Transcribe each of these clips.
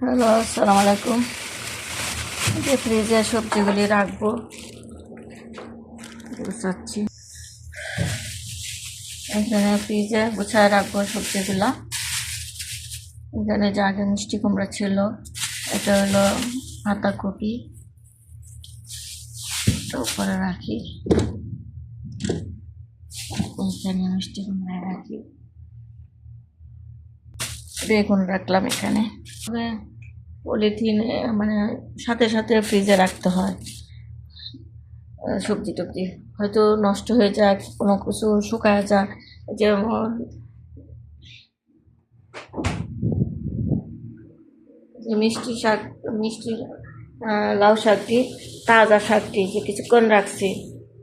Hello আসসালামু আলাইকুম যে ফ্রিজে সবজিগুলি রাখব। গুছাচ্ছি। এখানে ফ্রিজে গুছায় রাখব সবজিগুলা। এখানে যে আগে মিষ্টি কুমড়া ছিল, এটা হলো পাতাকপি এটা উপরে রাখি। এখানে মিষ্টি কুমড়া রাখি। বেগুন রাখলাম এখানে। পলিথিনে মানে সাথে সাথে ফ্রিজে রাখতে হয়। সবজি টবজি। হয়তো নষ্ট হয়ে যায়, কোনো কিছু শুকায় যায়, যেমন মিষ্টি শাক, মিষ্টি লাউ শাকটি তাজা শাকটি যে কিছুক্ষণ রাখছি,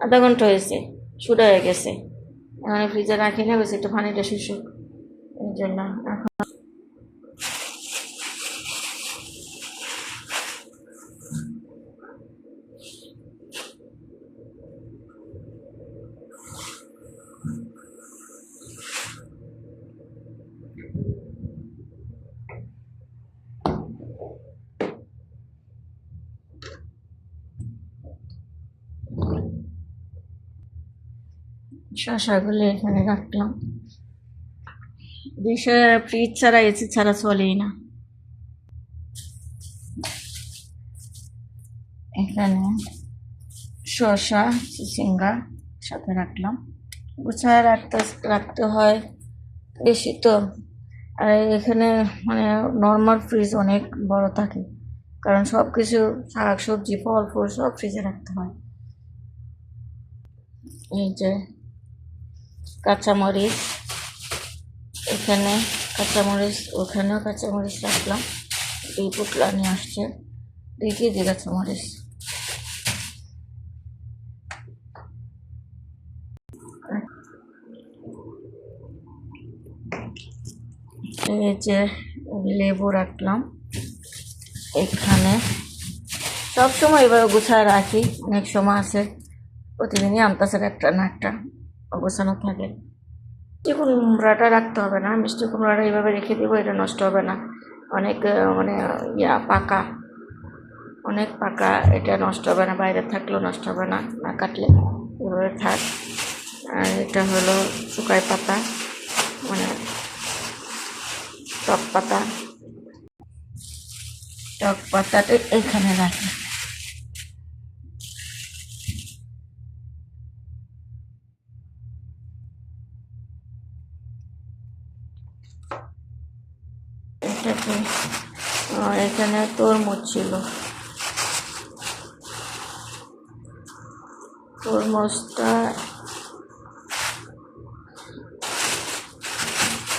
আধা ঘণ্টা হয়েছে, শুরু হয়ে গেছে। মানে ফ্রিজে রাখি না বেশি একটু পানিটা শুশুক এই জন্য এখন শশাগুলো এখানে রাখলাম। বিষয় ফ্রিজ ছাড়া এসি ছাড়া চলেই না। এখানে শসা চিচিঙ্গা সাথে রাখলাম। গুছায় রাখতে রাখতে হয় বেশি তো। আর এখানে মানে নর্মাল ফ্রিজ অনেক বড় থাকে। কারণ সব কিছু শাক সবজি ফল ফুল সব ফ্রিজে রাখতে হয়। এই যে কাঁচামরিচ, এখানে কাঁচামরিচ, ওখানেও কাঁচামরিচ রাখলাম। এই পুটলা নিয়ে আসছে। দুই কেজি কাঁচামরিচ। এই যে লেবু রাখলাম। এখানে সব সময় এভাবে গুছায় রাখি। অনেক সময় আছে, প্রতিদিনই আমতাসের একটা না একটা। গোছানো থাকে মিষ্টি কুমড়াটা রাখতে হবে না মিষ্টি কুমড়াটা এইভাবে রেখে দেবো এটা নষ্ট হবে না। অনেক মানে ইয়া পাকা। অনেক পাকা এটা নষ্ট হবে না বাইরে থাকলেও নষ্ট হবে না না কাটলে। এভাবে থাক। আর এটা হলো শুকাই পাতা মানে টক পাতা। টক পাতাটা এখানে রাখি। এখানে তরমুজ ছিল। তরমুজটা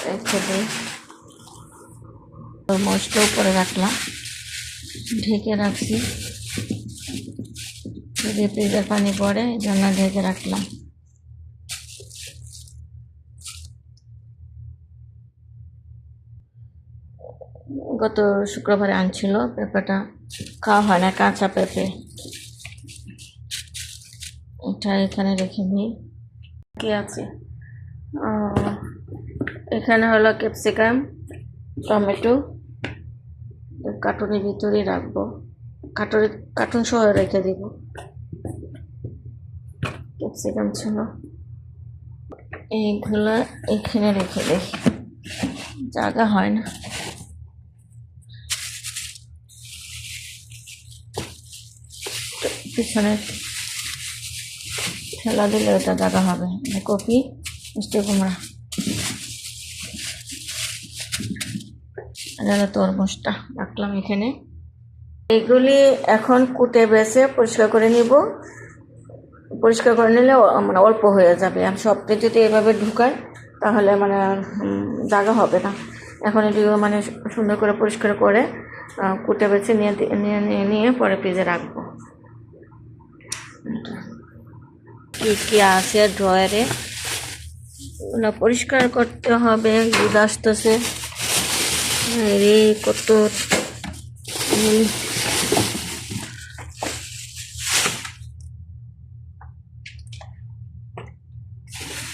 রেখে দিই তরমুজটা উপরে রাখলাম। ঢেকে রাখছি। যদি ফ্রিজের পানি পড়ে, জন্য ঢেকে রাখলাম। গত শুক্রবারে আনছিল, পেঁপেটা খাওয়া হয় না, কাঁচা পেঁপে। এটা এখানে রেখে দিই। কি আছে? এখানে হলো ক্যাপসিকাম, টমেটো কার্টুনের ভিতরেই রাখব। কার্টুন কার্টুন সহ রেখে দিব। ক্যাপসিকাম ছিল। এইগুলো এখানে রেখে দিই। জায়গা হয় না। পিছনে ঠেলা দিলে ওটা জায়গা হবে। মানে কপি, মিষ্টি কুমড়া। আর তরমুজটা, রাখলাম এখানে। এগুলি এখন কুটে বেছে পরিষ্কার করে নিব। পরিষ্কার করে নিলে মানে অল্প হয়ে যাবে। আর সবটা যদি এভাবে ঢুকায়, তাহলে মানে জায়গা হবে না। এখন এটিও মানে সুন্দর করে পরিষ্কার করে কুটে বেছে নিয়ে নিয়ে নিয়ে পরে ফ্রিজে রাখব। কি কি আছে ড্রয়ারে ওগুলো পরিষ্কার করতে হবে, দুধ আসতেছে। রে কত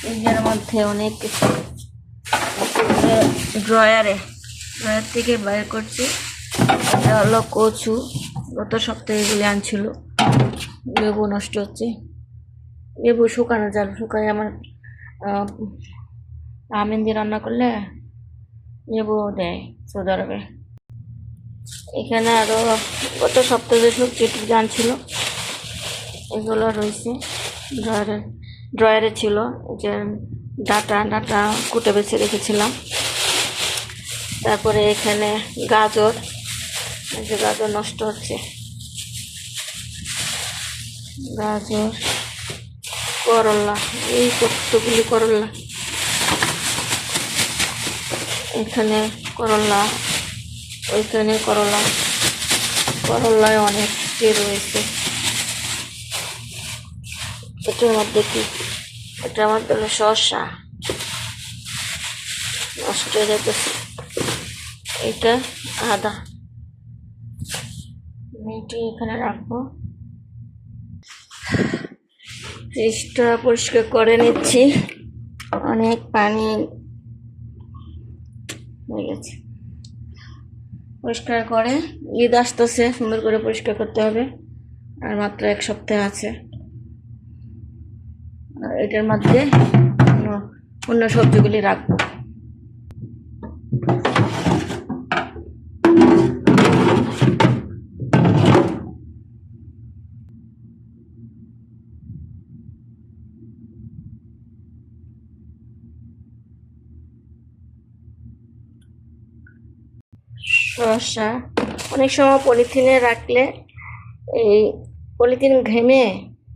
ফ্রিজের মধ্যে অনেক কিছু ড্রয়ারে ড্রয়ার থেকে বাইর করছি। এটা হলো কচু। গত সপ্তাহে এগুলি আনছিল। লেবু নষ্ট হচ্ছে। লেবু শুকানো জাল শুকাই আমার আমিন দিয়ে রান্না করলে লেবু দেয় সৌদি এখানে আরও গত সপ্তাহে সবজি টুকজি আনছিল এগুলো রয়েছে ড্রয়ারে ড্রয়ারে ছিল যে ডাটা ডাটা কুটে বেছে রেখেছিলাম। তারপরে এখানে গাজর যে গাজর নষ্ট হচ্ছে। গাজর করলা, এই কতগুলি করলা? এখানে করলা, ওইখানে করলা। করলায় অনেক বের রয়েছে। এটার মধ্যে কি? এটার মধ্যে হলো শসা। নষ্ট হয়ে যাইতেছে। এটা আদা। মেয়েটি এখানে রাখব। ফ্রিজটা পরিষ্কার করে নিচ্ছি। অনেক পানি হয়ে গেছে। পরিষ্কার করে। ঈদ আসতেছে, সুন্দর করে পরিষ্কার করতে হবে। আর মাত্র এক সপ্তাহ আছে। এটার মধ্যে অন্য সবজিগুলি রাখব। শসা অনেক সময় পলিথিনে রাখলে এই পলিথিন ঘেমে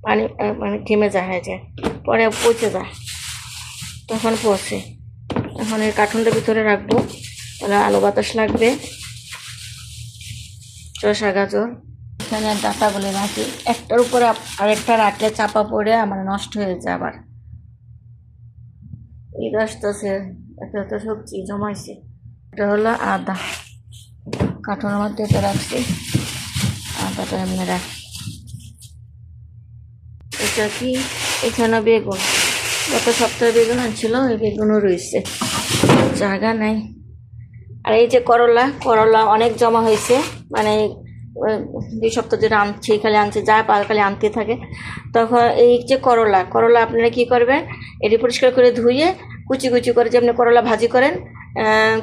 পানি মানে ঘেমে যায়, হয়ে যায়। পরে পচে যায়। তখন পচে। এখন এই কার্টুনটার ভিতরে রাখব। তাহলে আলো বাতাস লাগবে। শসা গাজর। এখানে ডাটাগুলি রাখি। একটার উপরে আরেকটা রাখলে চাপা পড়ে আমার নষ্ট হয়ে যায় আবার। আসতেছে এত এত সবজি জমাইছে। এটা হলো আদা। কার্টুনের মধ্যে এটা রাখছি। আদাটা এমনি রাখি এটা কি? এখানে বেগুন। গত সপ্তাহে বেগুন আনছিল, ওই বেগুনও রয়েছে। জায়গা নাই। আর এই যে করলা করলা অনেক জমা হয়েছে। মানে দুই সপ্তাহ যেটা আনছি, খালি আনছে, যা পাল খালি আনতে থাকে। তখন এই যে করলা করলা আপনারা কি করবেন? এটি পরিষ্কার করে ধুয়ে কুচি কুচি করে যেমনি করলা ভাজি করেন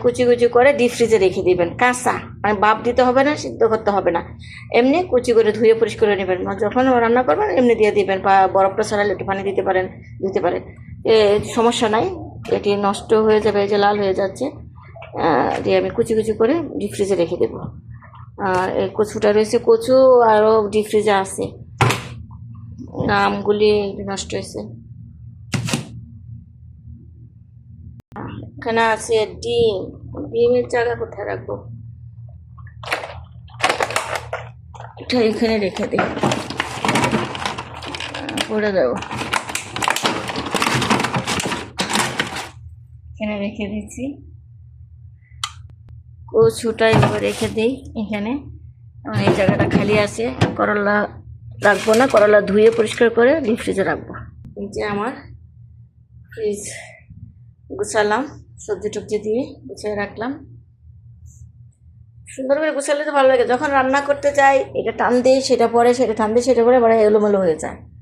কুচি কুচি করে ডিপ ফ্রিজে রেখে দিবেন। কাঁচা। মানে বাপ দিতে হবে না, সিদ্ধ করতে হবে না। এমনি কুচি করে ধুয়ে পরিষ্কার করে নেবেন। আর যখন রান্না করবেন, এমনি দিয়ে দিবেন। বা বরফটা ছাড়ালে একটু পানি দিতে পারেন দিতে পারেন। এ, সমস্যা নাই। এটি নষ্ট হয়ে যাবে যে লাল হয়ে যাচ্ছে দিয়ে আমি কুচি কুচি করে ডিপ ফ্রিজে রেখে দেবো। আর এই কচুটা রয়েছে, কচু আরও ডিপ ফ্রিজে আছে। আমগুলি নষ্ট হয়েছে। এখানে আছে ডিম। ডিমের জায়গা কোথায় রাখব? এটা এখানে রেখে দিই করে দেবো এখানে রেখে দিচ্ছি। কচুটা এবার রেখে দিই এখানে। আর এই জায়গাটা খালি আছে। করলা রাখব না করলা ধুয়ে পরিষ্কার করে ডিপ ফ্রিজে রাখব। এই যে আমার ফ্রিজ। গুছালাম, সবজি টবজি দিয়ে গুছিয়ে রাখলাম। সুন্দর করে গুছালে তো ভালো লাগে। যখন রান্না করতে চাই এটা টান দিই সেটা পরে, সেটা টান দিই সেটা পরে বড় এলোমেলো হয়ে যায়।